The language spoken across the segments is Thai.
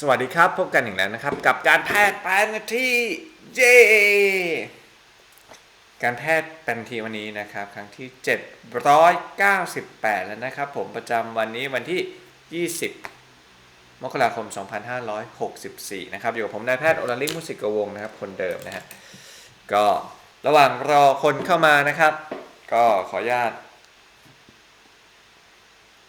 สวัสดีครับพบกันอีกแล้วนะครับ กับการแพทย์แปนนาทีเจการแพทย์แปนนาทีวันนี้นะครับ ครั้งที่ 798 แล้วนะครับผมประจำวันนี้วันที่ 20 มกราคม 2564 นะครับ อยู่กับผมนายแพทย์โอลาลิมุสิกวงนะครับ คนเดิมนะฮะก็ระหว่างรอคนเข้ามานะครับ ก็ขออนุญาต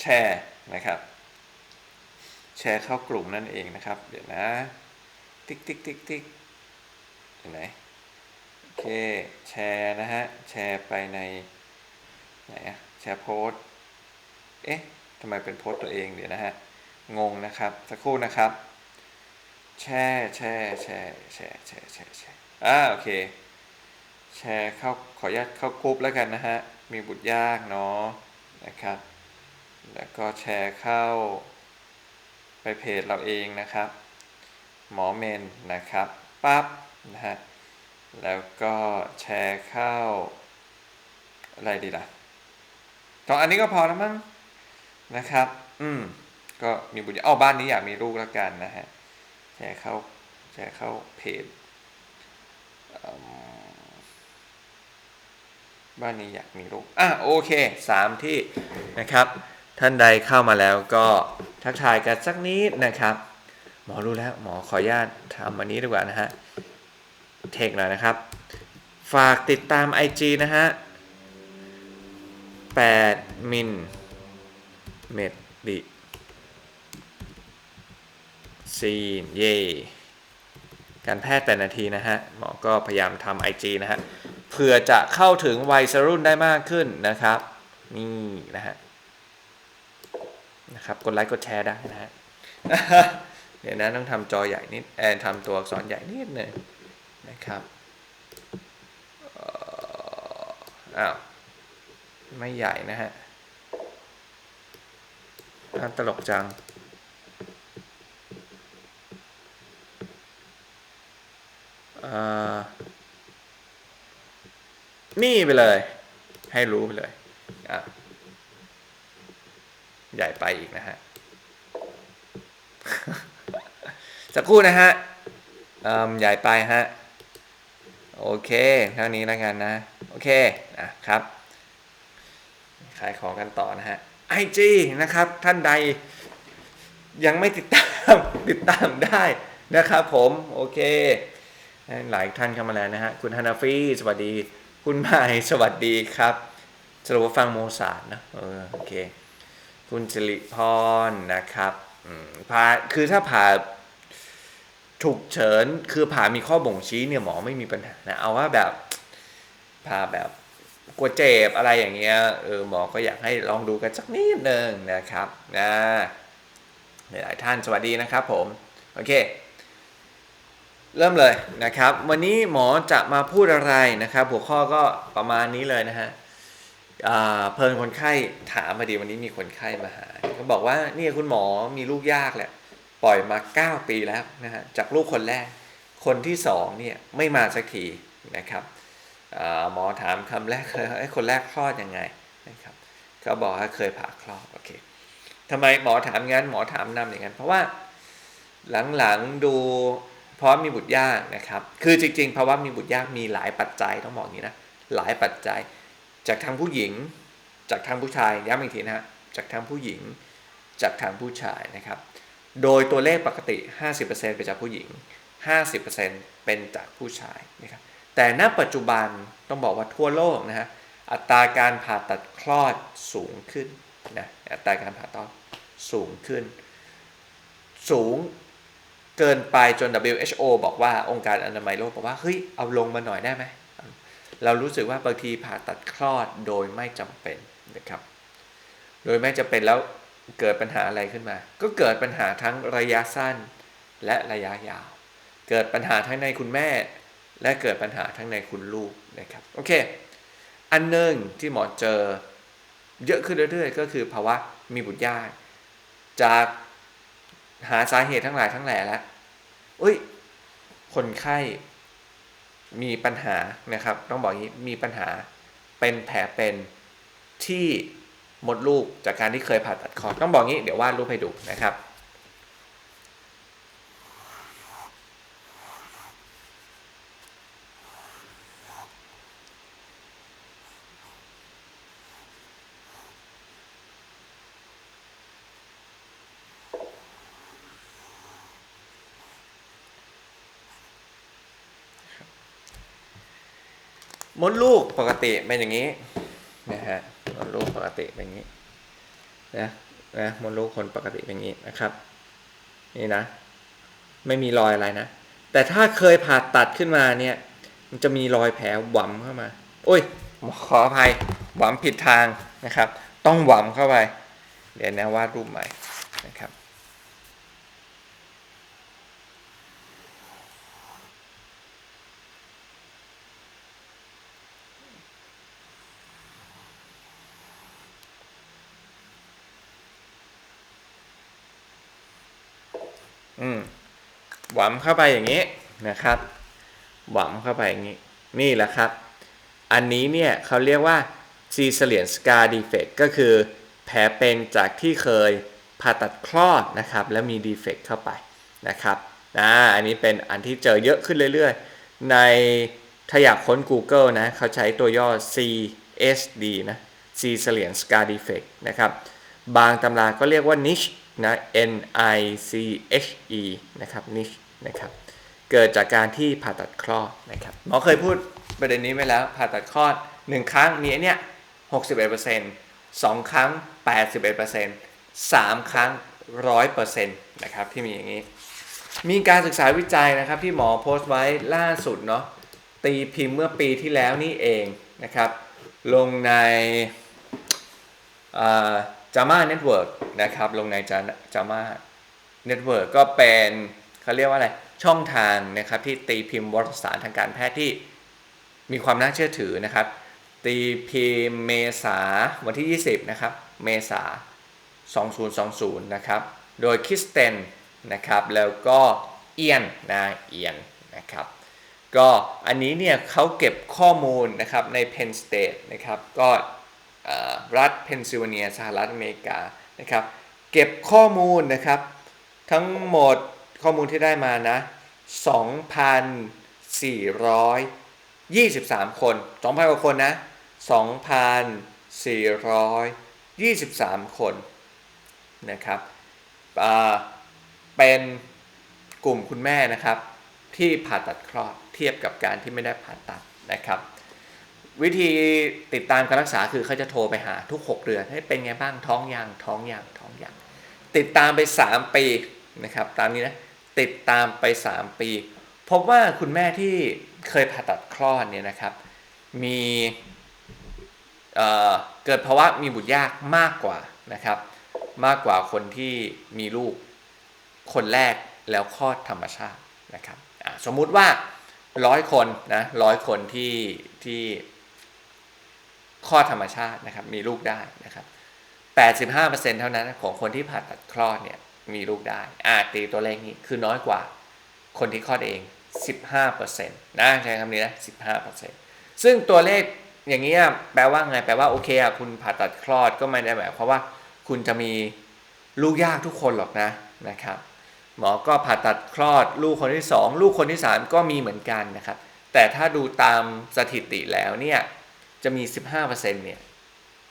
แชร์นะครับ แชร์เข้ากลุ่มนั่นเองนะครับ เดี๋ยวนะ ติ๊กติ๊กติ๊กติ๊กเห็นไหนโอเค แชร์นะฮะ แชร์ไปในไหนอะแชร์โพสเอ๊ะทำไมเป็นโพสต์ตัวเองเดี๋ยวนะฮะ งงนะครับ สักครู่นะครับ แชร์แชร์แชร์แชร์แชร์แชร์แชร์อ่าโอเค แชร์เข้าขออนุญาตเข้ากรุ๊ปแล้วกันนะฮะ มีบุตรยากเนาะนะครับ แล้วก็แชร์เข้า ไปเพจเราเองนะครับ หมอเมนนะครับปั๊บนะฮะแล้วก็แชร์เข้า อะไรดีล่ะสองอันนี้ก็พอแล้วมั้งนะครับ อืมก็มีบุญเอาบ้านนี้อยากมีลูกแล้วกันนะฮะแชร์เข้าแชร์เข้าเพจบ้านนี้อยากมีลูกอะโอเคสามที่นะครับ ท่านใดเข้ามาแล้วก็ ทักทายกันสักนิดนะครับ หมอรู้แล้วหมอขออนุญาตทำอันนี้ดีกว่านะฮะเทคหน่อยนะครับ ฝากติดตาม IG นะฮะ8มินเมดดิซีนเย่การแพทย์8นาทีนะฮะหมอก็พยายามทำ IG นะฮะเพื่อจะเข้าถึงวัยรุ่นได้มากขึ้นนะครับ นี่นะฮะ นะครับ กดไลค์กดแชร์ได้นะฮะเดี๋ยวนะต้องทำจอใหญ่นิดแอนทำตัวอักษรใหญ่นิดหนึ่งนะครับอ้าวไม่ใหญ่นะฮะน่าตลกจัง นี่ไปเลย ให้รู้ไปเลย อะ ใหญ่ไปอีกนะฮะสักครู่นะฮะใหญ่ไปฮะ โอเคเท่านี้แล้วกันนะ โอเคนะครับ ขายของกันต่อนะฮะ IG นะครับ ท่านใดยังไม่ติดตามติดตามได้นะครับผมโอเค หลายท่านเข้ามาแล้วนะฮะ คุณฮานาฟีสวัสดี คุณไมค์สวัสดีครับสรุปว่าฟังโมซาร์ทนะเออโอเค คุณสิริพรนะครับผ่าคือถ้าผ่าฉุกเฉินคือผ่ามีข้อบ่งชี้เนี่ยหมอไม่มีปัญหานะเอาว่าแบบผ่าแบบกลัวเจ็บอะไรอย่างเงี้ยเออหมอก็อยากให้ลองดูกันสักนิดนึงนะครับนะหลายท่านสวัสดีนะครับผม โอเค เริ่มเลยนะครับ วันนี้หมอจะมาพูดอะไรนะครับ หัวข้อก็ประมาณนี้เลยนะฮะ เพิ่นคนไข้ถามมาดีวันนี้มีคนไข้มาหาเขาบอกว่าเนี่ยคุณหมอมีลูกยากแหละปล่อยมา 9 ปีแล้วนะฮะจากลูกคนแรก คนที่สองเนี่ยไม่มาสักทีนะครับหมอถามคำแรกเลยไอ้คนแรกคลอดยังไงนะครับเขาบอกว่าเคยผ่าคลอดโอเคทำไมหมอถามงั้นหมอถามนำอย่างนั้น เพราะว่าหลังๆดูเพราะมีบุตรยากนะครับ คือจริงๆภาวะมีบุตรยากมีหลายปัจจัยต้องบอกอย่างนี้นะหลายปัจจัย จากทางผู้หญิง จากทางผู้ชายย้ำอีกทีนะฮะจากทางผู้หญิง จากทางผู้ชายนะครับ โดยตัวเลขปกติ 50%เป็นจากผู้หญิง 50%เป็นจากผู้ชายนะครับแต่ณปัจจุบันต้องบอกว่าทั่วโลกนะฮะอัตราการผ่าตัดคลอดสูงขึ้นนะอัตราการผ่าตัดสูงขึ้น สูงเกินไปจน WHO บอกว่าองค์การอนามัยโลกบอกว่าเฮ้ยเอาลงมาหน่อยได้ไหม เรารู้สึกว่าบางทีผ่าตัดคลอดโดยไม่จำเป็นนะครับ โดยไม่จำเป็นแล้วเกิดปัญหาอะไรขึ้นมา ก็เกิดปัญหาทั้งระยะสั้นและระยะยาว เกิดปัญหาทั้งในคุณแม่ และเกิดปัญหาทั้งในคุณลูกนะครับ โอเค อันหนึ่งที่หมอเจอเยอะขึ้นเรื่อยๆ ก็คือภาวะมีบุตรยากจากหาสาเหตุทั้งหลายทั้งแหล่แล้วเอ้ย คนไข้ มีปัญหานะครับ ต้องบอกอย่างนี้มีปัญหาเป็นแผลเป็นที่มดลูกจากการที่เคยผ่าตัดคอต้องบอกงี้เดี๋ยววาดรูปให้ดูนะครับ มดลูกปกติเป็นอย่างนี้นะฮะมดลูกปกติเป็นอย่างนี้นะนะมดลูกคนปกติเป็นอย่างนี้นะครับ นี่นะ ไม่มีรอยอะไรนะ แต่ถ้าเคยผ่าตัดขึ้นมาเนี่ย มันจะมีรอยแผลหวำเข้ามา โอ้ยขออภัยหวำผิดทางนะครับ ต้องหวำเข้าไป เดี๋ยวนะวาดรูปใหม่นะครับ อืม หวำเข้าไปอย่างนี้นะครับ หวำเข้าไปอย่างนี้ นี่แหละครับ อันนี้เนี่ยเขาเรียกว่า c e s a r i a n scar defect ก็คือแผลเป็นจากที่เคยผ่าตัดคลอดนะครับ แล้วมี defect เข้าไปนะครับนะอันนี้เป็นอันที่เจอเยอะขึ้นเรื่อยๆ ในถ้าอยากค้น Google นะเขาใช้ตัวย่อ CSD นะ c e s a r i a n scar defect นะครับ บางตำราก็เรียกว่า niche นะ N I C H E นะครับ niche นะครับเกิดจากการที่ผ่าตัดคลอดนะครับหมอเคยพูดประเด็นนี้ไว้แล้ว ผ่าตัดคลอด 1 ครั้งมีไอ้เนี่ย61% 2ครั้ง81% 3ครั้ง100%นะครับที่มีอย่างนี้ มีการศึกษาวิจัยนะครับที่หมอโพสต์ไว้ล่าสุดเนาะตีพิมพ์เมื่อปีที่แล้วนี่เองนะครับ ลงในจามาเน็ตเวิร์กนะครับ ลงในจามาเน็ตเวิร์กก็เป็น เขาเรียกว่าอะไรช่องทางนะครับที่ตีพิมพ์วารสารทางการแพทย์ที่มีความน่าเชื่อถือนะครับ ตีพิมพ์เมษาวันที่ 20 นะครับ เมษา 2020 นะครับ โดยคิสเตนนะครับ แล้วก็เอียนนะเอียนนะครับ ก็อันนี้เนี่ยเขาเก็บข้อมูลนะครับใน Penn State นะครับ ก็รัฐเพนซิลเวเนียสหรัฐอเมริกานะครับ เก็บข้อมูลนะครับทั้งหมด ข้อมูลที่ได้มานะ 2,423 คน 2,000 กว่าคนนะ 2,423 คนนะครับเป็นกลุ่มคุณแม่นะครับ ที่ผ่าตัดคลอดเทียบกับการที่ไม่ได้ผ่าตัดนะครับ วิธีติดตามการรักษาคือเขาจะโทรไปหาทุก 6 เดือนให้เป็นไงบ้างท้องยางท้องยางท้องยางติดตามไป 3 ปีนะครับ ตามนี้นะ ติดตามไป 3 ปีพบว่าคุณแม่ที่เคยผ่าตัดคลอดเนี่ยนะครับ มีเเกิดภาวะมีบุตรยากมากกว่านะครับ มากกว่าคนที่มีลูกคนแรกแล้วคลอดธรรมชาตินะครับสมมุติว่าร้อยคนนะร้อยคนที่ที่คลอดธรรมชาตินะครับ มีลูกได้นะครับ 85%เท่านั้นของคนที่ผ่าตัดคลอดเนี่ย มีลูกได้อาตีตัวเลขนี้คือน้อยกว่า คนที่คลอดเอง 15%นะใช้คำนี้นะ 15%ซึ่งตัวเลขอย่างนี้แปลว่าไงแปลว่าโอเคอะคุณผ่าตัดคลอดก็ไม่ได้หมายความว่าคุณจะมีลูกยากทุกคนหรอกนะนะครับหมอก็ผ่าตัดคลอดลูกคนที่ 2 ลูกคนที่ 3 ก็มีเหมือนกันนะครับ แต่ถ้าดูตามสถิติแล้วเนี่ยจะมี 15%เนี่ย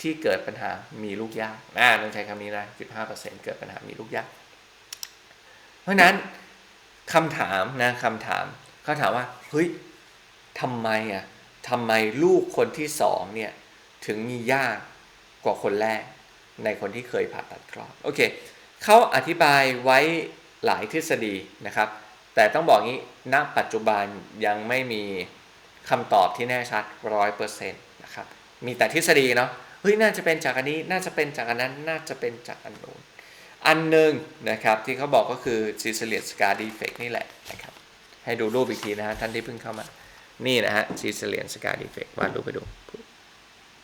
ที่เกิดปัญหามีลูกยากนะต้องใช้คำนี้นะ 15%เกิดปัญหามีลูกยาก เพราะนั้นคำถามนะคำถามเขาถามว่าเฮ้ยทำไมอะทำไมลูกคนที่สองเนี่ยถึงมียากกว่าคนแรกในคนที่เคยผ่าตัดคลอดโอเคเขาอธิบายไว้หลายทฤษฎีนะครับ แต่ต้องบอกงี้ณปัจจุบันยังไม่มีคำตอบที่แน่ชัดร้อยเปอร์เซ็นต์นะครับมีแต่ทฤษฎีเนาะเฮ้ยน่าจะเป็นจากอันนี้น่าจะเป็นจากอันนั้นน่าจะเป็นจากอันนู้น อันหนึ่งนะครับที่เขาบอกก็คือ c e s a r i a n scar defect นี่แหละนะครับให้ดูรูปอีกทีนะฮะท่านที่เพิ่งเข้ามา นี่นะฮะ c e s a r i a n scar defect วาดรูปไปดู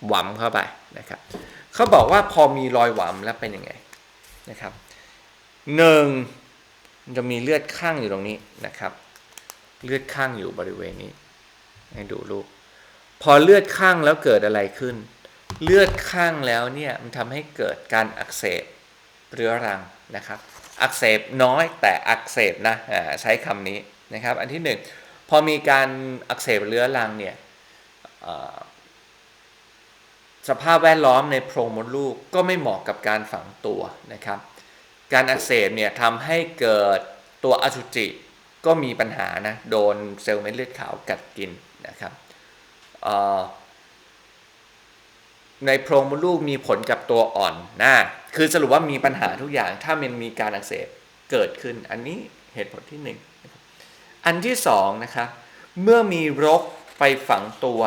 หวำเข้าไปนะครับเขาบอกว่าพอมีรอยหวำแล้วเป็นยังไงนะครับหนึ่งมันจะมีเลือดข้างอยู่ตรงนี้นะครับ เลือดข้างอยู่บริเวณนี้ ให้ดูรูปพอเลือดข้างแล้วเกิดอะไรขึ้น เลือดข้างแล้วเนี่ยมันทำให้เกิดการอักเสบ เรื้อรังนะครับ อักเสบน้อยแต่อักเสบนะใช้คำนี้นะครับ อันที่หนึ่งพอมีการอักเสบเรื้อรังเนี่ยสภาพแวดล้อมในโพรงมดลูกก็ไม่เหมาะกับการฝังตัวนะครับ การอักเสบเนี่ยทำให้เกิดตัวอสุจิก็มีปัญหานะโดนเซลล์เม็ดเลือดขาวกัดกินนะครับ ในโพรงมดลูกมีผลกับตัวอ่อนนะคือสรุปว่ามีปัญหาทุกอย่างถ้ามันมีการอักเสบเกิดขึ้น อันนี้เหตุผลที่หนึ่งอันที่สองนะครับเมื่อมีรกไปฝังตัว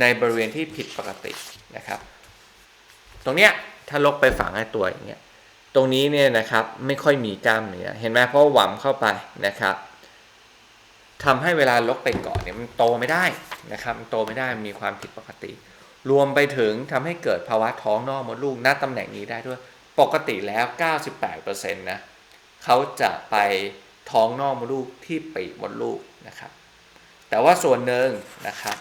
ในบริเวณที่ผิดปกตินะครับ ตรงเนี้ยถ้ารกไปฝังในตัวอย่างเงี้ยตรงนี้เนี่ยนะครับไม่ค่อยมีกล้ามเนื้อเห็นไหมเพราะหวำเข้าไปนะครับทำให้เวลาลกไปเกาะเนี่ยมันโตไม่ได้นะครับมันโตไม่ได้มีความผิดปกติ รวมไปถึงทำให้เกิดภาวะท้องนอกมดลูกณตำแหน่งนี้ได้ด้วย ปกติแล้ว 98%นะเขาจะไปท้องนอกมดลูกที่ปีกมดลูกนะครับ แต่ว่าส่วนหนึ่งนะครับ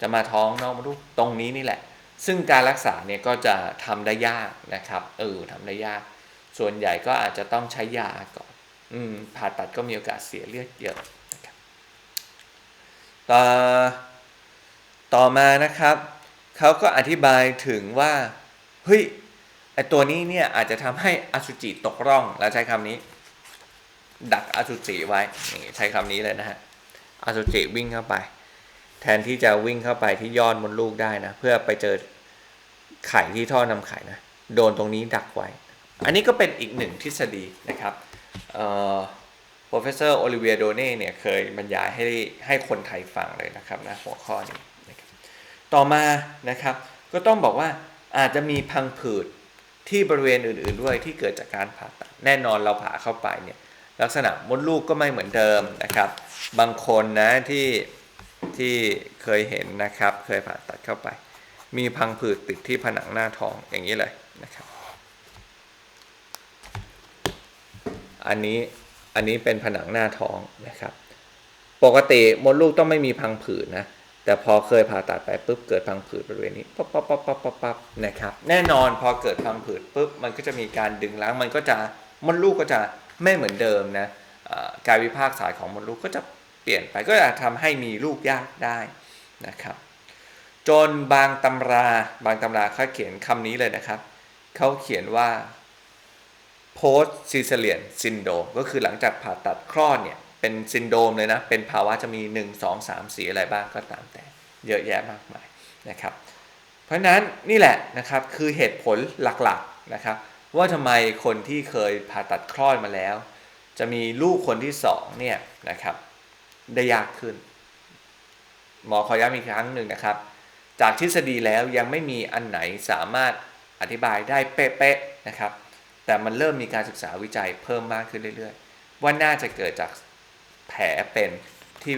จะมาท้องนอกมดลูกตรงนี้นี่แหละ ซึ่งการรักษาเนี่ยก็จะทำได้ยากนะครับเออทำได้ยาก ส่วนใหญ่ก็อาจจะต้องใช้ยาก่อน อืมผ่าตัดก็มีโอกาสเสียเลือดเยอะนะครับต่อต่อมานะครับ เขาก็อธิบายถึงว่าเฮ้ยไอตัวนี้เนี่ยอาจจะทำให้อสุจิตกร่องแล้วใช้คำนี้ ดักอสุจิไว้นี่ใช้คำนี้เลยนะฮะอสุจิวิ่งเข้าไป แทนที่จะวิ่งเข้าไปที่ยอดมดลูกได้นะ เพื่อไปเจอไข่ที่ท่อนำไข่นะโดนตรงนี้ดักไว้ อันนี้ก็เป็นอีกหนึ่งทฤษฎีนะครับเอ่อ professor Olivier d o n e เนี่ยเคยบรรยายให้ให้คนไทยฟังเลยนะครับนะหัวข้อนี้ ต่อมานะครับ ก็ต้องบอกว่าอาจจะมีพังผืดที่บริเวณอื่น ๆ ด้วยที่เกิดจากการผ่าตัดแน่นอนเราผ่าเข้าไปเนี่ยลักษณะมดลูกก็ไม่เหมือนเดิมนะครับ บางคนนะที่ที่เคยเห็นนะครับ เคยผ่าตัดเข้าไป มีพังผืดติดที่ผนังหน้าท้องอย่างนี้เลยนะครับ อันนี้อันนี้เป็นผนังหน้าท้องนะครับ ปกติมดลูกต้องไม่มีพังผืดนะ แต่พอเคยผ่าตัดไปปุ๊บเกิดพังผืดบริเวณนี้ปั๊บปั๊บปั๊บปั๊บปั๊บปั๊บนะครับ แน่นอนพอเกิดพังผืดปุ๊บมันก็จะมีการดึงล้างมันก็จะมดลูกก็จะไม่เหมือนเดิมนะการวิพากษ์สายของมดลูกก็จะเปลี่ยนไปก็จะทำให้มีลูกยากได้นะครับ จนบางตำราบางตำราเขาเขียนคำนี้เลยนะครับเขาเขียนว่า post cesarean syndrome ก็คือหลังจากผ่าตัดคลอดเนี่ย เป็นซินโดรมเลยนะ เป็นภาวะจะมี 1 2 3 4 อะไรบ้างก็ตามแต่เยอะแยะมากมายนะครับ เพราะฉะนั้นนี่แหละนะครับคือเหตุผลหลักๆนะครับ ว่าทำไมคนที่เคยผ่าตัดคลอดมาแล้ว จะมีลูกคนที่2เนี่ยนะครับได้ยากขึ้น หมอขอย้ำอีกครั้งหนึ่งนะครับ จากทฤษฎีแล้วยังไม่มีอันไหนสามารถอธิบายได้เป๊ะๆนะครับ แต่มันเริ่มมีการศึกษาวิจัยเพิ่มมากขึ้นเรื่อยๆ ว่าน่าจะเกิดจาก แผลเป็นที่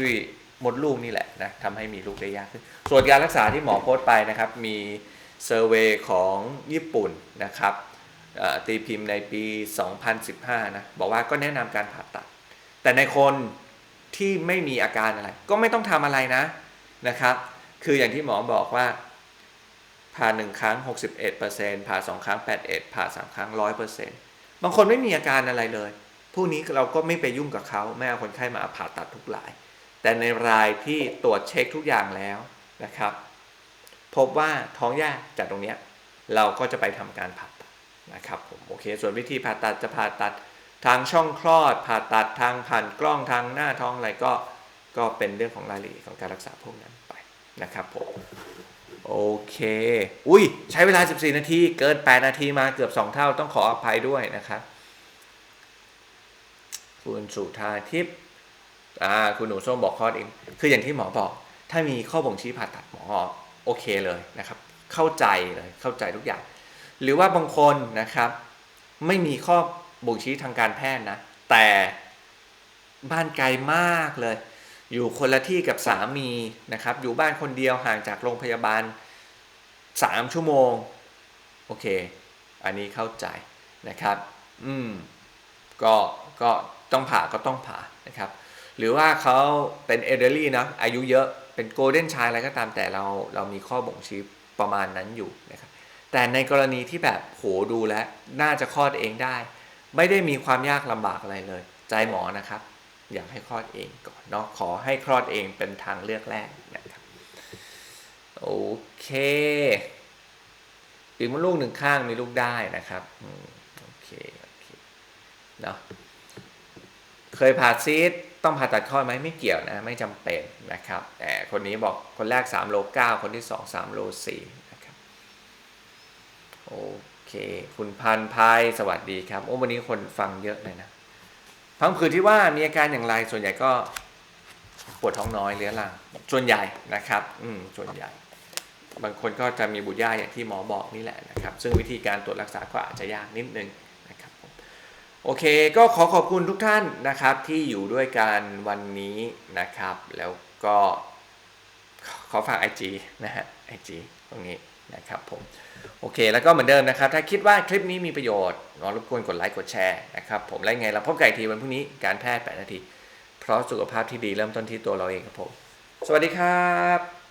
มดลูกนี่แหละนะทำให้มีลูกได้ยากขึ้น ส่วนการรักษาที่หมอโพสต์ไปนะครับ มีเซอร์เวยของญี่ปุ่นนะครับตีพิมพ์ในปี 2015 นะ บอกว่าก็แนะนำการผ่าตัด แต่ในคนที่ไม่มีอาการอะไร ก็ไม่ต้องทำอะไรนะนะครับ คืออย่างที่หมอบอกว่า ผ่าหนึ่งครั้ง 61%ผ่าสองครั้ง 81%ผ่าสามครั้ง 100%บางคนไม่มีอาการอะไรเลย ผู้นี้เราก็ไม่ไปยุ่งกับเขาไม่เอาคนไข้มาผ่าตัดทุกราย แต่ในรายที่ตรวจเช็คทุกอย่างแล้วนะครับ พบว่าท้องยากจากตรงเนี้ยเราก็จะไปทำการผ่าตัดนะครับผมโอเค ส่วนวิธีผ่าตัดจะผ่าตัดทางช่องคลอด ผ่าตัดทางผ่านกล้องทางหน้าท้องอะไรก็ก็เป็นเรื่องของรายละเอียดของการรักษาพวกนั้นไปนะครับผมโอเค อุ้ยใช้เวลา 14 นาที เกิน 8 นาทีมาเกือบ 2 เท่าต้องขออภัยด้วยนะครับ คุณสุธาทิพย์อ่าคุณหนูส้มบอกข้อเอง คืออย่างที่หมอบอก ถ้ามีข้อบ่งชี้ผ่าตัดหมอโอเคเลยนะครับ เข้าใจเลยเข้าใจทุกอย่าง หรือว่าบางคนนะครับ ไม่มีข้อบ่งชี้ทางการแพทย์นะ แต่บ้านไกลมากเลย อยู่คนละที่กับสามีนะครับ อยู่บ้านคนเดียวห่างจากโรงพยาบาล 3 ชั่วโมง โอเค อันนี้เข้าใจนะครับ อืม ก็ก็ต้องผ่าก็ต้องผ่านะครับ หรือว่าเขาเป็นเอเดอรี่นะอายุเยอะเป็นโกลเด้นชายอะไรก็ตามแต่เราเรามีข้อบ่งชี้ประมาณนั้นอยู่นะครับ แต่ในกรณีที่แบบโหดูแลน่าจะคลอดเองได้ ไม่ได้มีความยากลำบากอะไรเลย ใจหมอนะครับ อยากให้คลอดเองก่อนเนาะขอให้คลอดเองเป็นทางเลือกแรกนะครับโอเคปีกมดลูกหนึ่งข้างมีลูกได้นะครับโอเค เคเนาะเคยผ่าซีดต้องผ่าตัดข้อไหมไม่เกี่ยวนะ ไม่จำเป็นนะครับแต่คนนี้บอกคนแรก3โล9คนที่ 2 3โล4นะครับโอเคคุณพันพายสวัสดีครับโอ้วันนี้คนฟังเยอะเลยนะพังผืดที่ว่ามีอาการอย่างไรส่วนใหญ่ก็ปวดท้องน้อยเรื้อรังส่วนใหญ่นะครับ อืมส่วนใหญ่ บางคนก็จะมีบุตรยากอย่างที่หมอบอกนี่แหละนะครับ ซึ่งวิธีการตรวจรักษาก็อาจจะยากนิดนึง โอเคก็ขอขอบคุณทุกท่านนะครับที่อยู่ด้วยกันวันนี้นะครับ แล้วก็ขอฝาก IG นะฮะ IG ตรงนี้นะครับผมโอเค แล้วก็เหมือนเดิมนะครับ ถ้าคิดว่าคลิปนี้มีประโยชน์ขอรบกวนกดไลค์กดแชร์นะครับผมและยังไงเราพบกันอีกทีวันพรุ่งนี้การแพทย์8นาที เพราะสุขภาพที่ดีเริ่มต้นที่ตัวเราเองครับผม สวัสดีครับ